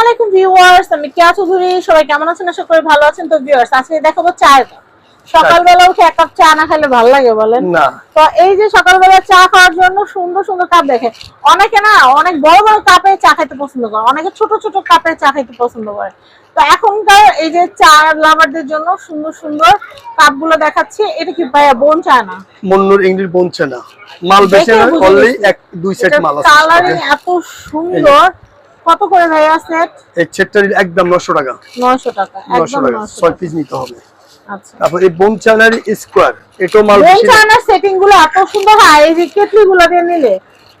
আলাইকুম ভিউয়ার্স আমি কেয়া চৌধুরী সবাই কেমন আছেন? আশা করি ভালো আছেন। তো ভিউয়ার্স আজকে দেখাবো চায়ের কাপ সকালবেলা উঠে এক কাপ চা না খেলে ভালো লাগে বলেন? তো এই যে সকালবেলা চা খাওয়ার জন্য সুন্দর সুন্দর কাপ দেখে অনেকে না অনেক বড় বড় কাপে চা খেতে পছন্দ করে অনেকে ছোট ছোট কাপে চা খেতে পছন্দ করে। তো এখনকার এই যে চা লাভারদের জন্য সুন্দর সুন্দর কাপগুলো দেখাচ্ছি। এটা কি ভাইয়া বোন চা না? মন্নুর ইংলিশ বলছে না। মাল বেশি অনলি এক দুই সেট মাল আছে। কালারিং এত সুন্দর। কত করে ভাইয়া সেট এই সেটটার একদম 900 টাকা। নয়শো টাকা 900 টাকা নয়শো ছয় পিস নিতে হবে। আচ্ছা। তারপর এই বোন চ্যানেল স্কোয়ার এটাও মাল না। চায়নার সেটিংগুলো এত সুন্দর হয় এই কেটলি গুলো দিয়ে নিলে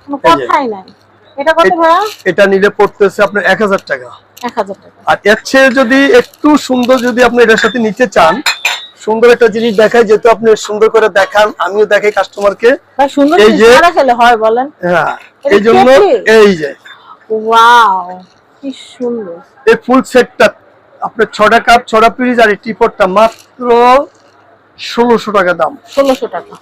কোনো। কথাই নাই। এটা কত ভাইয়া? এটা নিলে পড়তেছে আপনার 1000 টাকা। এক হাজার টাকা। আর এর চেয়ে যদি একটু সুন্দর যদি আপনি এটার সাথে নিতে চান সুন্দর একটা জিনিস দেখায় যেহেতু আপনি সুন্দর করে দেখান আমিও দেখাই কাস্টমারকে এই যে- হয় বলেন। হ্যাঁ এটা এই জন্য এই যে ওয়াও কি সুন্দর। এই ফুল সেটটা আপনার ছটা কাপ ছটা পিস আর এই টিপটটা মাত্র ষোলোশো টাকা দাম। ষোলোশো টাকা।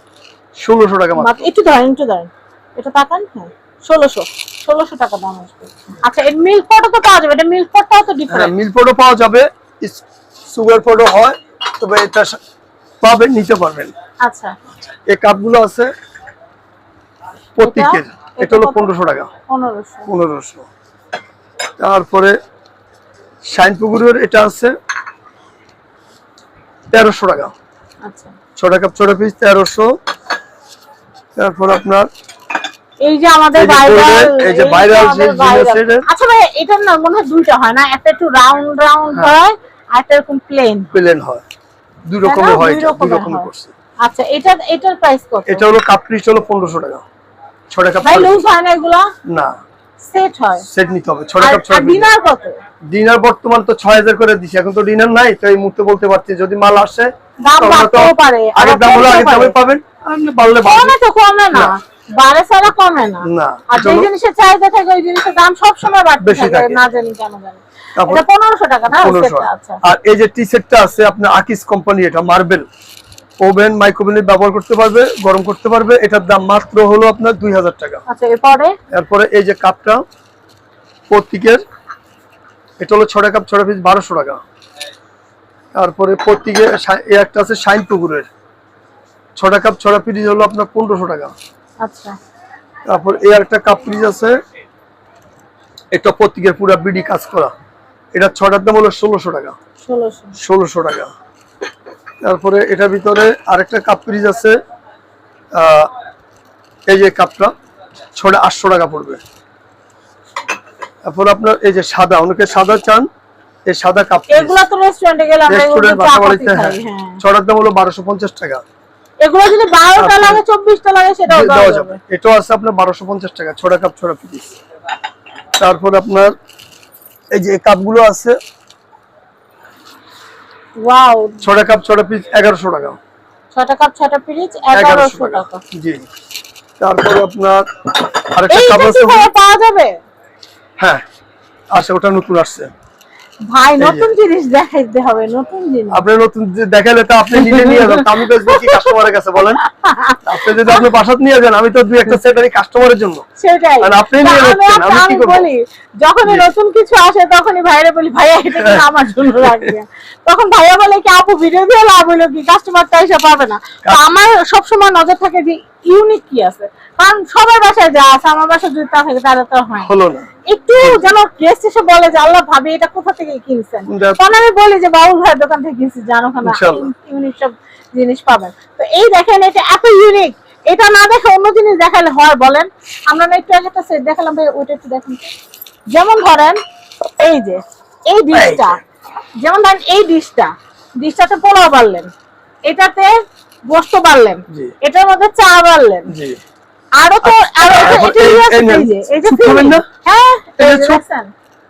ষোলোশো টাকা মাত্র। একটু ধরেন একটু ধরেন। এটা তাকান হ্যাঁ। ষোলোশো। ষোলোশো টাকা দাম আসবে। আচ্ছা এর মিল্ক পটও তো পাওয়া যাবে। এটা মিল্ক পটটাও তো ডিফারেন্ট মিল পডও পাওয়া যাবে। সুগার পডও হয় তবে এটা পাবেন নিতে পারবেন। আচ্ছা। এই কাপগুলো আছে এটা এটা হলো পনেরোশো টাকা। পনেরোশো। তারপরে শাইনপুকুরের এটা আছে তেরোশো টাকা। আচ্ছা। ছটা কাপ ছটা পিস তেরোশো। তারপর আপনার এই যে আমাদের ভাইরাল এই যে আচ্ছা ভাই এটার না মনে হয় দুইটা হয় না? একটা একটু রাউন্ড রাউন্ড হ্যাঁ। হয় আর একটা এরকম প্লেন প্লেন হয়। দুই রকমের হয় এটা দুই রকম করছে। আচ্ছা এটা এটার প্রাইস কত? এটা হলো কাপ পিস হলো পনেরোশো টাকা। ছটা কাপ ভাই লুজ হয় না এগুলো? না। সেট হয়। সেট নিতে হবে ছটা কাপ ছটা ডিনার কত? ডিনার বর্তমান তো ছয় হাজার করে দিছি এখন তো ডিনার নাই তো এই মুহূর্তে বলতে পারছি যদি মাল আসে দাম বাড়তেও পারে, আবার দাম হলো আগের কমতেও দামে পারে। পাবেন আর বাড়লে বাড়বে। তো কমে না। বাড়ে ছাড়া কমে না। না, আর যে জিনিসের চাহিদা থাকে ওই জিনিসের দাম সবসময় বাড়তে বেশি থাকে। না জানি কেন জানি। এটা পনেরোশো টাকা না আচ্ছা আর এই যে টি সেটটা আছে আপনার আকিস কোম্পানি এটা মার্বেল ওভেন মাইক্রোওভেনে ব্যবহার করতে পারবে গরম করতে পারবে। এটার দাম মাত্র হলো আপনার দুই হাজার টাকা। আচ্ছা এরপরে? এরপরে এই যে কাপটা প্রত্যেকের এটা হলো ছটা কাপ ছটা পিস বারোশো টাকা। তারপরে প্রত্যেকে এই একটা আছে শাইন পুকুরের। ছটা কাপ ছটা পিস হলো আপনার পনেরোশো টাকা। আচ্ছা। তারপর এই একটা কাপ পিস আছে। এটা প্রত্যেকের পুরো বিডি কাজ করা। এটা ছটার দাম হলো ষোলোশো টাকা। ষোলোশো টাকা। তারপরে এটার ভিতরে আরেকটা কাপ ফ্রিজ আছে এই যে কাপটা ছটা আটশো টাকা পড়বে। তারপর আপনার এই যে সাদা অনেকে সাদা চান এই সাদা কাপ এগুলা তো রেস্টুরেন্টে গেলে আমরা এগুলো চা বাসা খাই হ্যাঁ। হ্যাঁ। ছটার দাম হলো বারোশো পঞ্চাশ টাকা। এগুলো যদি লাগে চব্বিশটা লাগে সেটাও দেওয়া দেওয়া যাবে। যাবে। এটাও আছে আপনার বারোশো পঞ্চাশ টাকা ছটা কাপ ছটা পিস তারপর আপনার এই যে কাপগুলো আছে ওয়াও ছটা কাপ ছটা পিস এগারোশো টাকা। ছটা কাপ ছটা পিস এগারোশো এগারোশো টাকা। টাকা। জি। তারপরে আপনার আরেকটা কাপ আছে। পাওয়া যাবে? হ্যাঁ আচ্ছা ওটা নতুন আসছে। ভাই নতুন জিনিস দেখাইতে হবে নতুন জিনিস। আপনি নতুন যে দেখালে তো আপনি নিজে নিয়ে তা আমি বেচবো কি কাস্টমারের কাছে বলেন? আপনি যদি আপনি বাসাত নিয়ে যান আমি তো দুই একটা সেট আনি কাস্টমারের জন্য। সেটাই। আর আপনি নিয়ে যাচ্ছেন, আমি কি আমি বলি যখনই নতুন কিছু আসে তখনই ভাইরে বলি ভাইয়া এটা আমার জন্য লাগবে। তখন ভাইয়া বলে কি আপু ভিডিও দিয়ে লাভ হলো কি? কাস্টমারটা এসে পাবে না। আমার সবসময় নজর থাকে যে ইউনিক কি আছে? কারণ সবার বাসায় যা আছে আমার বাসায় যদি তা থাকে তাহলে তো হয় হলো না। একটু যেন গেস্ট এসে বলে যে আল্লাহ ভাবি এটা কোথা থেকে কিনছেন? তখন আমি বলি যে বাউল ভাইয়ের দোকান থেকে কিনছি জানো না ইউনিক সব জিনিস পাবেন। তো এই দেখেন এটা এত ইউনিক এটা না দেখে অন্য জিনিস দেখালে হয় বলেন। আমরা না একটু আগে একটা সেট দেখালাম ভাই ওইটা একটু দেখেন। যেমন ধরেন এই যে এই ডিশটা যেমন ধরেন এই ডিশটা ডিশটাতে পোলাও বাড়লেন। এটাতে গোস্ত বাড়লেন। এটার মধ্যে চা বাড়লেন। আরও তো আরও এটা- এই- যে না? হ্যাঁ এই এটা যে স্যুপ? দেখছেন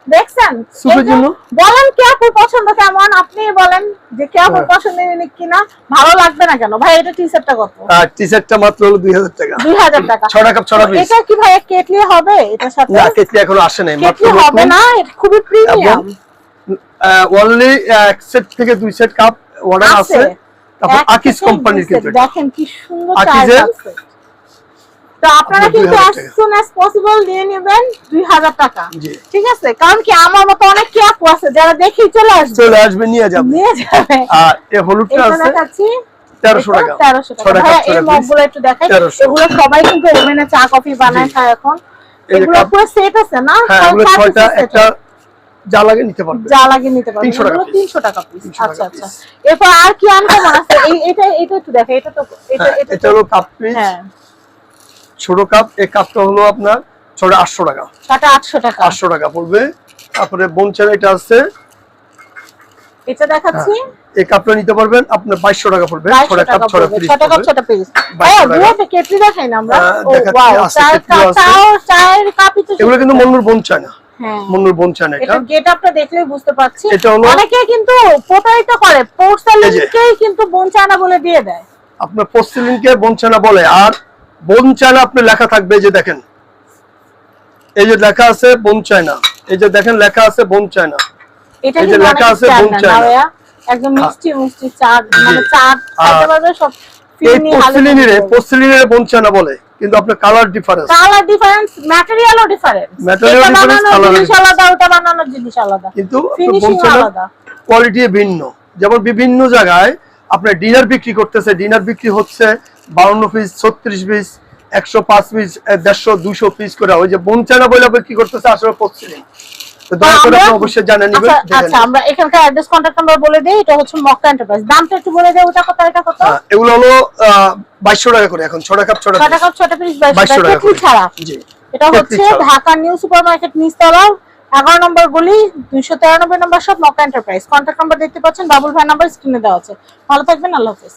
দেখছেন? স্যুপের এই যে- জন্য? বলেন কে আপুর পছন্দ কেমন? আপনি বলেন যে কে আপুর হ্যাঁ। পছন্দ কিনা। ভালো লাগবে না কেন? ভাই এটা টি শার্টটা কত? টি শার্টটা মাত্র হলো দুই হাজার টাকা। টাকা। পিস এটা কি ভাই কেটলি হবে? সাথে? না কেটলি এখনও আসে নাই মাত্র হবে না এটা খুবই প্রিমিয়াম অনলি এক সেট থেকে দুই সেট কাপ অর্ডার আছে। তারপর আকিস কোম্পানির কিন্তু দেখেন কি সুন্দর আকিজের- তো আপনারা কিন্তু 2000 টাকা। soon as possible নিয়ে নেবেন দুই হাজার টাকা। ঠিক আছে? কারণ কি আমার মতো অনেক কি আপু আছে যারা দেখেই চলে আসবে। চলে আসবে নিয়ে যাবে। নিয়ে যাবে। আর এই হলুদটা আছে দেখাচ্ছি তেরোশো টাকা। তেরোশো টাকা। ছটা ভাইয়া এই মগগুলো একটু দেখাই। এগুলো সবাই কিন্তু ওভেনে চা কফি বানায় খায় এখন। এগুলো পুরো সেট আছে না? হ্যাঁ এগুলো ছয়টা একটা যা লাগে নিতে পারবে। যা লাগিয়ে নিতে পারবেন 300 টাকা এগুলো piece। তিনশো টাকা পিস আচ্ছা আচ্ছা। এরপর আর কি আনকমন আছে? এই এটা এটা একটু দেখো এটা তো এটা হ্যাঁ, এটা হলো কাপ পিস হ্যাঁ। ছোট কাপ এই কাপটা হলো আপনার টাকা। টাকা। আটশো টাকা পড়বে। তারপরে বনচার এটা আছে। এটা দেখাচ্ছি। এই কাপটা নিতে পারবেন আপনার বাইশশো টাকা পড়বে। কাপ টাকা পিস হ্যাঁ দুটো কেটলি দেখাই না আমরা? হ্যাঁ, ও ওয়াও কেটলিও কাপ। চাও- কাপই তো এগুলো কিন্তু মন্নুর বনচা না। হ্যাঁ। মন্নুর বনচা না এটা দেখলেই বুঝতে এটা হলো- অনেকে কিন্তু প্রতারিত করে পোর্সালিনকেই কিন্তু বঞ্চানা বলে দিয়ে দেয়। আপনার পশ্চিমকে বনচানা বলে আর বনচানা আপনি লেখা থাকবে এই যে দেখেন। এই যে লেখা আছে বনচায়না এই যে দেখেন লেখা আছে বনচায়না এটা যে লেখা আছে standard, বঞ্চায়না। না ভাইয়া? একদম মিষ্টি মিষ্টি চা মানে চা খাইতে পারবে সব এই পশ্চিলিনের বনচানা বলে। কিন্তু আপনার কালার ডিফারেন্স কালার ডিফারেন্স ম্যাটেরিয়ালও ডিফারেন্স ম্যাটেরিয়াল ডিফারেন্স কালার জিনিস আলাদা ওটা বানানোর জিনিস আলাদা। কিন্তু ফিনিশিং আলাদা। কোয়ালিটি ভিন্ন। যেমন বিভিন্ন জায়গায় আপনার ডিনার বিক্রি করতেছে ডিনার বিক্রি হচ্ছে বাউন্ন পিস ছত্রিশ পিস একশো পাঁচ পিস দেড়শো দুশো পিস করে। ওই যে বনচানা বইলা বিক্রি করতেছে আসলে পশ্চিম তো দয়া করে অবশ্যই জানেন নিবেন আচ্ছা আচ্ছা নেবেন। আমরা এখানকার অ্যাড্রেস কন্ট্যাক্ট নাম্বার বলে দেই এটা হচ্ছে মক্কা এন্টারপ্রাইজ দামটা একটু বলে দেই ওটা কত এটা কত? হ্যাঁ, এগুলো হলো বাইশশো টাকা করে এখন ছটা কাপ ছটা ছটা কাপ ছটা পিস বাইশ বাইশশো টাকা টাকা কেটলি ছাড়া জি। এটা হচ্ছে ঢাকা নিউ সুপার মার্কেট নিচতলা এগারো নম্বর গলি দুইশো তেরানব্বই নম্বর সব মক্কা এন্টারপ্রাইজ কন্ট্যাক্ট নাম্বার দেখতে পাচ্ছেন বাবুল ভাই নাম্বার স্ক্রিনে দেওয়া আছে। ভালো থাকবেন আল্লাহ হাফেজ।